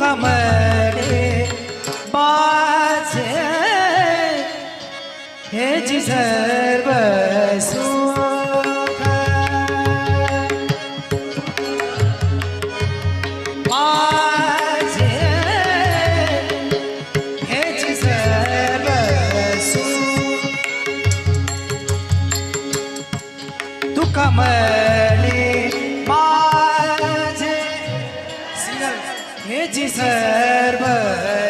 कमरे बाचे हे जी सर्व सुख। माझे हे जी सर्व सुख। तू deserve it.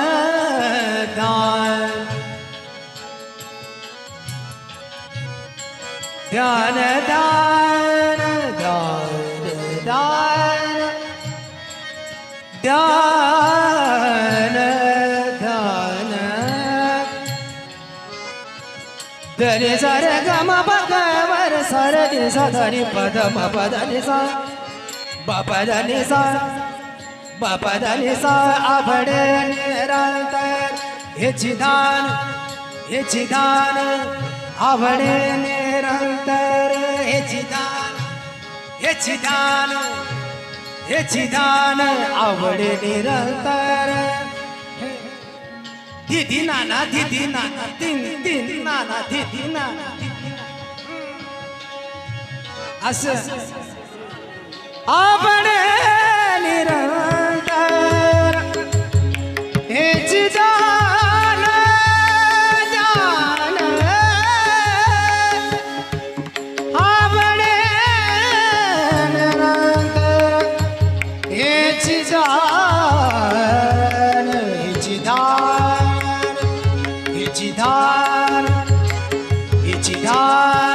ध्यान दान ध्यान दान ध्यान। ध्यान सर गम पगवर सर दिस धरी पद पद निसा बाप द निसा बाप द आभडे हे चिदान हे चिदान आवडे हे चिदान हे चिदान हे चिदान आवडे निरंतर. दिदी नाना दिदी नाना तीन तीन नाना दिदी नाना. असं. आवडे निरंतर. Bye.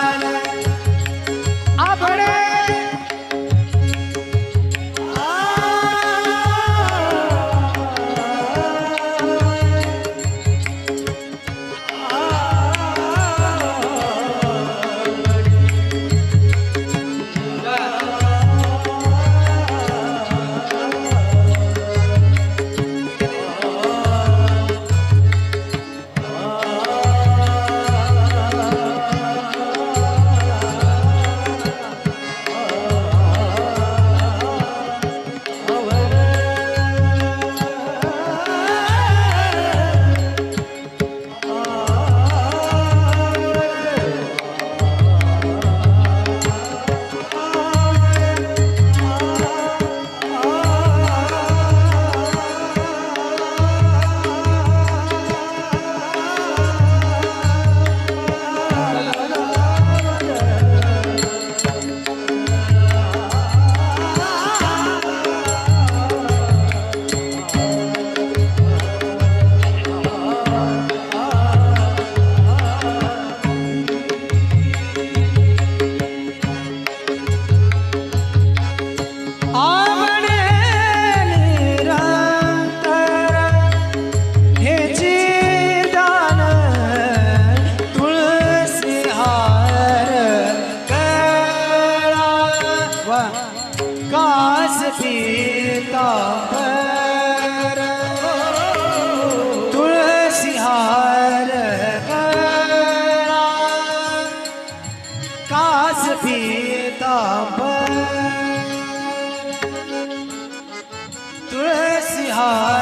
बिहार